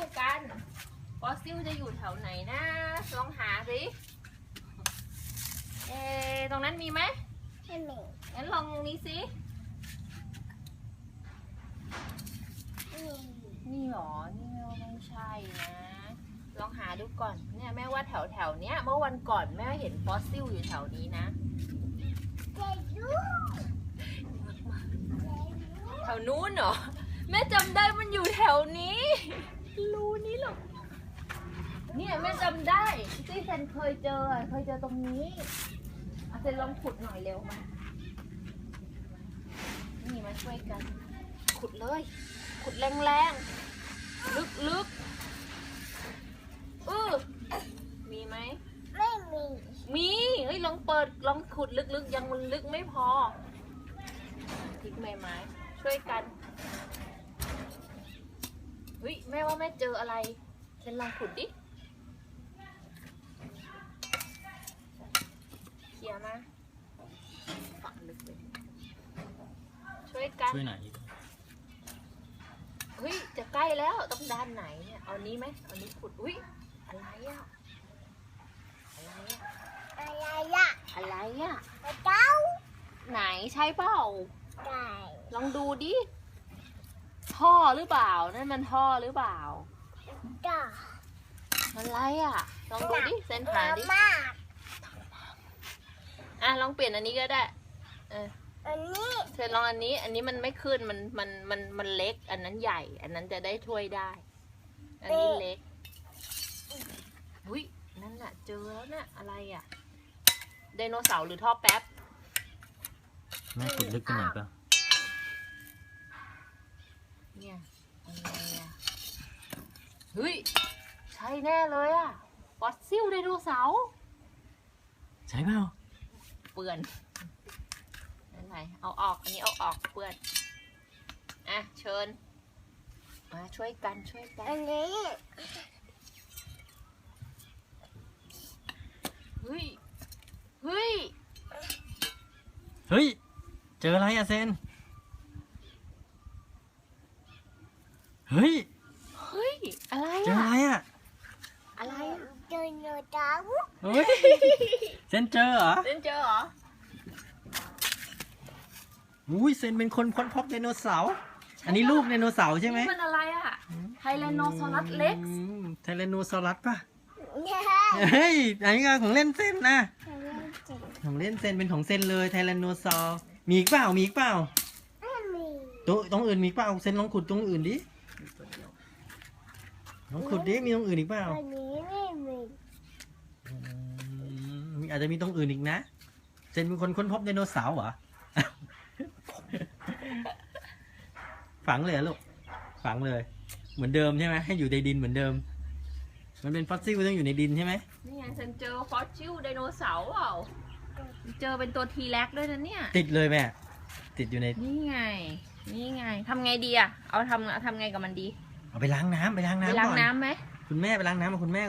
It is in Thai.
ลกันฟอสซิลจะอยู่แถวไหนนะลองหาสิเอะตรงนั้นมีไหมให้แม่งั้นลองนี้สินี่นี่หรอ นี่แม่ว่าไม่ใช่นะ ลองหาดูก่อน เนี่ยแม่ว่าแถวแถวๆเนี้ย เมื่อวันก่อนแม่เห็นฟอสซิลอยู่แถวนี้นะเจ๊ยูแถวนู้นเหรอ แม่จำได้มันอยู่แถวนี้รูนี้หรอ เนี่ยแม่จำได้ที่เซนเคยเจออะเคยเจอตรงนี้เอาเซนลองขุดหน่อยเร็วมา นี่มาช่วยกัน ขุดเลย ขุดแรงๆ ลึกๆเออมีไหม ไม่มีมีเฮ้ยลองเปิดลองขุดลึกๆ ยังมันลึกไม่พอพลิกไม้ไม้ ช่วยกันเฮ้ยแม่ว่าแม่เจออะไรเซนลองขุดดิ เคลี ยร์มาฝังลึกเลยช่วยกันช่วยไหนอยเฮ้ยจะใกล้แล้วต้องด้านไหนเนี่ยเอานี้ไหมเอานี้ขุดอุ้ยอะไรอะอะไรอะอะไรล่ะอะไรอะเจ้าไหนใช่เปล่าไก่ลองดูดิท่อหรือเปล่านั่นมันท่อหรือเปล่าจ้ามันอะไรอะลองดูดิเซนหาดิมาก อะลองเปลี่ยนอันนี้ก็ได้เอออันนี้เซนลองอันนี้ อันนี้มันไม่ขึ้นมันมันมันมันเล็ก อันนั้นใหญ่ อันนั้นจะได้ช่วยได้ อันนี้เล็กอุ้ยนั่นน่ะ เจอแล้วน่ะอะไรอะไดโนเสาร์หรือท่อแป๊บแม่ขุดลึกไปหน่อยป่ะเนี่ยอะไรอะเฮ้ยใช่แน่เลยอะฟอสซิลไดโนเสาร์ใช่เปล่า เปื่อนนั่นไงเอาออก อันนี้เอาออกเปื่อน อะ เชิญ มาช่วยกันช่วยกัอันนนี้เฮ้ย เฮ้ย เฮ้ย เจออะไรอะเซน เฮ้ย เฮ้ย อะไรเจออะอะไรอะอะไรอะ เจอโนดาวเฮ้ยเซนเจอเหรอเล่นเจอเหรอ อุ้ยเซนเป็นคนค้นพบไดโนเสาร์อันนี้ลูกไดโนเสาร์ใช่ไหมนี่มันอะไรอะ ไทแรนโนซอรัสเล็กซ์ไทแรนโนซอรัสป่ะ เนี่ยเฮ้ย อันนี้ก็ของเล่นเซนนะอันนี้เจ๋งของเล่นเซนเป็นของเซนเลยไทแรนโนซอร์มีอีกเปล่า มีอีกเปล่าไม่มีตัวตรงอื่นมีอีกเปล่าเซนลองขุดตรงอื่นดิลองขุดดิ มีตรงอื่นอีกเปล่า อันนี้ไม่มี อืมมี อาจจะมีตรงอื่นอีกนะเซนเป็นคนค้นพบไดโนเสาร์เหรอ ฝังเลยเหรอลูก ฝังเลย เหมือนเดิมใช่ไหมให้อยู่ในดินเหมือนเดิม มันเป็นฟอสซิลต้องอยู่ในดินใช่ไหมนี่ไงฉันเจอฟอสซิลไดโนเสาร์เปล่าเจอเป็นตัวทีแร็กด้วยนะเนี่ย ติดเลยแม่ ติดอยู่ใน นี่ไง นี่ไงทำไงดีอะเอาทำเอาทำไงกับมันดี เอาไปล้างน้ำไปล้างไปน้ำล้างก่อนน้ำไหม คุณแม่ไปล้างน้ำกับคุณแม่ก่อน